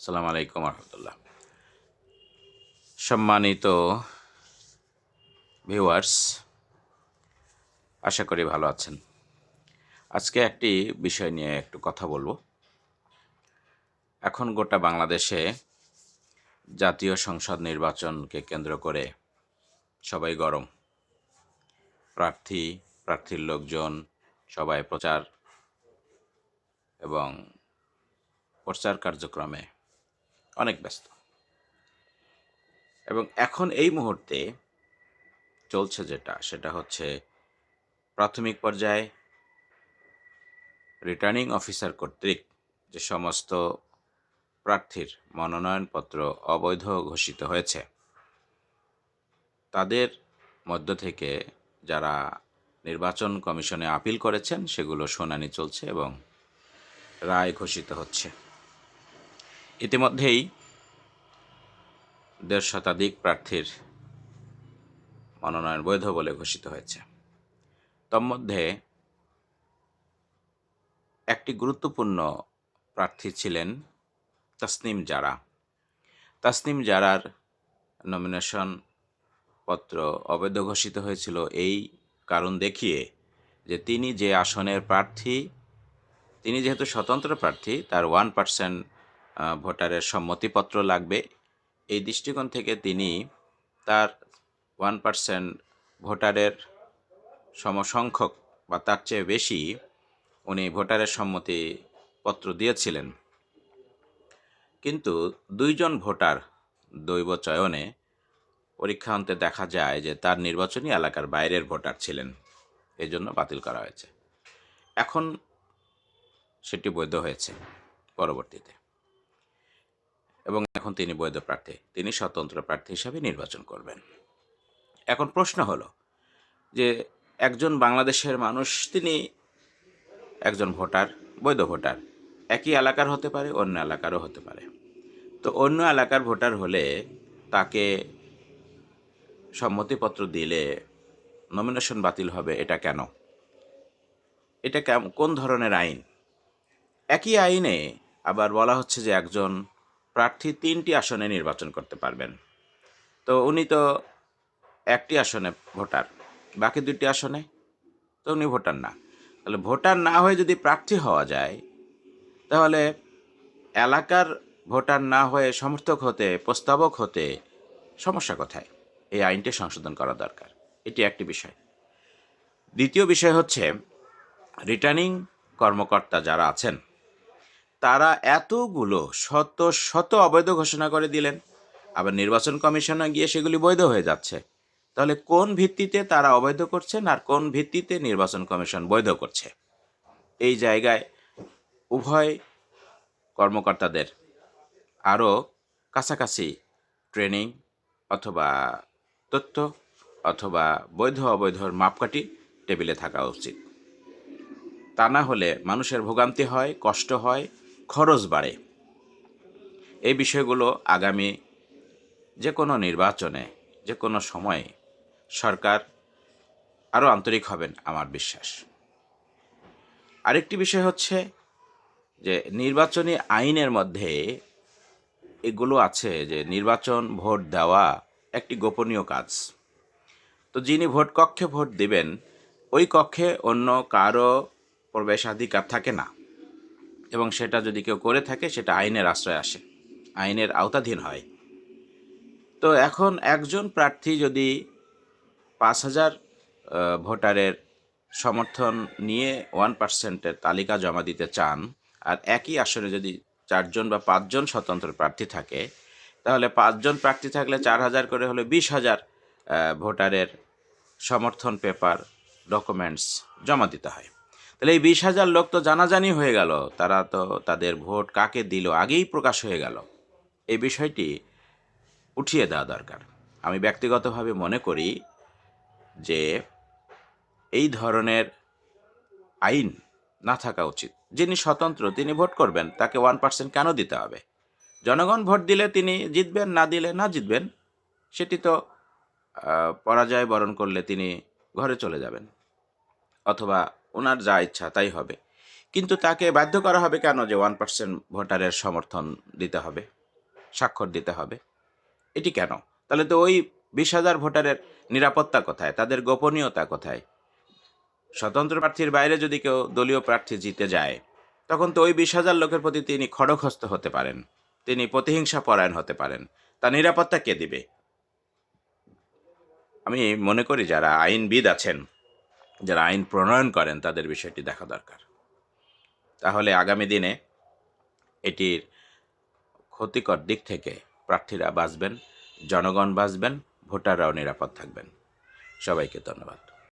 সালাম আলাইকুম রহমতুল্লাহ সম্মানিত ভিউয়ার্স, আশা করি ভালো আছেন। আজকে একটি বিষয় নিয়ে একটু কথা বলব। এখন গোটা বাংলাদেশে জাতীয় সংসদ নির্বাচনকে কেন্দ্র করে সবাই গরম। প্রার্থী, প্রার্থীর লোকজন, সবাই প্রচার এবং প্রচার কার্যক্রমে অনেক ব্যস্ত। এবং এখন এই মুহূর্তে চলছে যেটা, সেটা হচ্ছে প্রাথমিক পর্যায়ে রিটার্নিং অফিসার কর্তৃক যে সমস্ত প্রার্থীর মনোনয়নপত্র অবৈধ ঘোষিত হয়েছে, তাদের মধ্য থেকে যারা নির্বাচন কমিশনে আপিল করেছেন, সেগুলো শুনানি চলছে এবং রায় ঘোষিত হচ্ছে। ইতিমধ্যেই দেড় শতাধিক প্রার্থীর মনোনয়ন বৈধ বলে ঘোষিত হয়েছে। তন্মধ্যে একটি গুরুত্বপূর্ণ প্রার্থী ছিলেন তাসনিম জারা। তাসনিম জারার নমিনেশন পত্র অবৈধ ঘোষিত হয়েছিল এই কারণ দেখিয়ে যে তিনি যে আসনের প্রার্থী, তিনি যেহেতু স্বতন্ত্র প্রার্থী, তার ওয়ান পার্সেন্ট ভোটারের সম্মতিপত্র লাগবে। এই দৃষ্টিকোণ থেকে তিনি তার ওয়ান পার্সেন্ট ভোটারের সমসংখ্যক বা তার চেয়ে বেশি উনি ভোটারের সম্মতিপত্র দিয়েছিলেন। কিন্তু দুইজন ভোটার দৈব চয়নে পরীক্ষা অন্তে দেখা যায় যে তার নির্বাচনী এলাকার বাইরের ভোটার ছিলেন। এই জন্য বাতিল করা হয়েছে। এখন সেটি বৈধ হয়েছে পরবর্তীতে। এবং এখন তিনি বৈধ প্রার্থী। তিনি স্বতন্ত্র প্রার্থী হিসাবে নির্বাচন করবেন। এখন প্রশ্ন হলো যে একজন বাংলাদেশের মানুষ, তিনি একজন ভোটার, বৈধ ভোটার, একই এলাকার হতে পারে, অন্য এলাকারও হতে পারে। তো অন্য এলাকার ভোটার হলে তাকে সম্মতিপত্র দিলে নমিনেশন বাতিল হবে, এটা কেন? এটা কোন ধরনের আইন? একই আইনে আবার বলা হচ্ছে যে একজন প্রার্থী তিনটি আসনে নির্বাচন করতে পারবেন। তো উনি তো একটি আসনে ভোটার, বাকি দুটি আসনে তো উনি ভোটার না। তাহলে ভোটার না হয়ে যদি প্রার্থী হওয়া যায়, তাহলে এলাকার ভোটার না হয়ে সমর্থক হতে, প্রস্তাবক হতে সমস্যা কোথায়? এই আইনটি সংশোধন করা দরকার। এটি একটি বিষয়। দ্বিতীয় বিষয় হচ্ছে রিটার্নিং কর্মকর্তা যারা আছেন তারা এতগুলো শত শত অবৈধ ঘোষণা করে দিলেন। আবার নির্বাচন কমিশনে গিয়ে সেগুলি বৈধ হয়ে যাচ্ছে। তাহলে কোন ভিত্তিতে তারা অবৈধ করছেন আর কোন ভিত্তিতে নির্বাচন কমিশন বৈধ করছে? এই জায়গায় উভয় কর্মকর্তাদের আরও কাছাকাছি ট্রেনিং অথবা তথ্য অথবা বৈধ অবৈধর মাপকাঠি টেবিলে থাকা উচিত। তা না হলে মানুষের ভোগান্তি হয়, কষ্ট হয় খরচ বাড়ে। এই বিষয়গুলো আগামী যে কোনো নির্বাচনে যে কোনো সময়ে সরকার আরও আন্তরিক হবেন আমার বিশ্বাস। আরেকটি বিষয় হচ্ছে যে নির্বাচনী আইনের মধ্যে এগুলো আছে যে নির্বাচন ভোট দেওয়া একটি গোপনীয় কাজ। তো যিনি ভোট কক্ষে ভোট দিবেন, ওই কক্ষে অন্য কারও প্রবেশাধিকার থাকে না। এবং সেটা যদি কেউ করে থাকে, সেটা আইনের আশ্রয় আসে, আইনের আওতাধীন হয়। তো এখন একজন প্রার্থী যদি পাঁচ হাজার ভোটারের সমর্থন নিয়ে ওয়ান পার্সেন্টের তালিকা জমা দিতে চান, আর একই আসনে যদি চারজন বা পাঁচজন স্বতন্ত্র প্রার্থী থাকে, তাহলে পাঁচজন প্রার্থী থাকলে চার হাজার করে হলে বিশ হাজার ভোটারের সমর্থন পেপার, ডকুমেন্টস জমা দিতে হয়। তাহলে এই বিশ হাজার লোক তো জানাজানি হয়ে গেল। তারা তো তাদের ভোট কাকে দিল আগেই প্রকাশ হয়ে গেল। এই বিষয়টি উঠিয়ে দেওয়া দরকার। আমি ব্যক্তিগতভাবে মনে করি যে এই ধরনের আইন না থাকা উচিত। যিনি স্বতন্ত্র, তিনি ভোট করবেন, তাকে ওয়ান পার্সেন্ট কেন দিতে হবে? জনগণ ভোট দিলে তিনি জিতবেন, না দিলে না জিতবেন, সেটি তো পরাজয় বরণ করলে তিনি ঘরে চলে যাবেন। অথবা ওনার যা ইচ্ছা তাই হবে। কিন্তু তাকে বাধ্য করা হবে কেন যে ওয়ান পার্সেন্ট ভোটারের সমর্থন দিতে হবে, স্বাক্ষর দিতে হবে? এটি কেন? তাহলে তো ওই বিশ হাজার ভোটারের নিরাপত্তা কোথায়? তাদের গোপনীয়তা কোথায়? স্বতন্ত্র প্রার্থীর বাইরে যদি কেউ দলীয় প্রার্থী জিতে যায়, তখন তো ওই বিশ হাজার লোকের প্রতি তিনি খড়গহস্ত হতে পারেন, তিনি প্রতিহিংসা পরায়ণ হতে পারেন। তার নিরাপত্তা কে দিবে? আমি মনে করি যারা আইনবিদ আছেন যারা আইন প্রণয়ন করেন, তাদের বিষয়টি দেখা দরকার। তাহলে আগামী দিনে এটির ক্ষতিকর দিক থেকে প্রার্থীরা বাঁচবেন, জনগণ বাঁচবেন, ভোটাররাও নিরাপদ থাকবেন। সবাইকে ধন্যবাদ।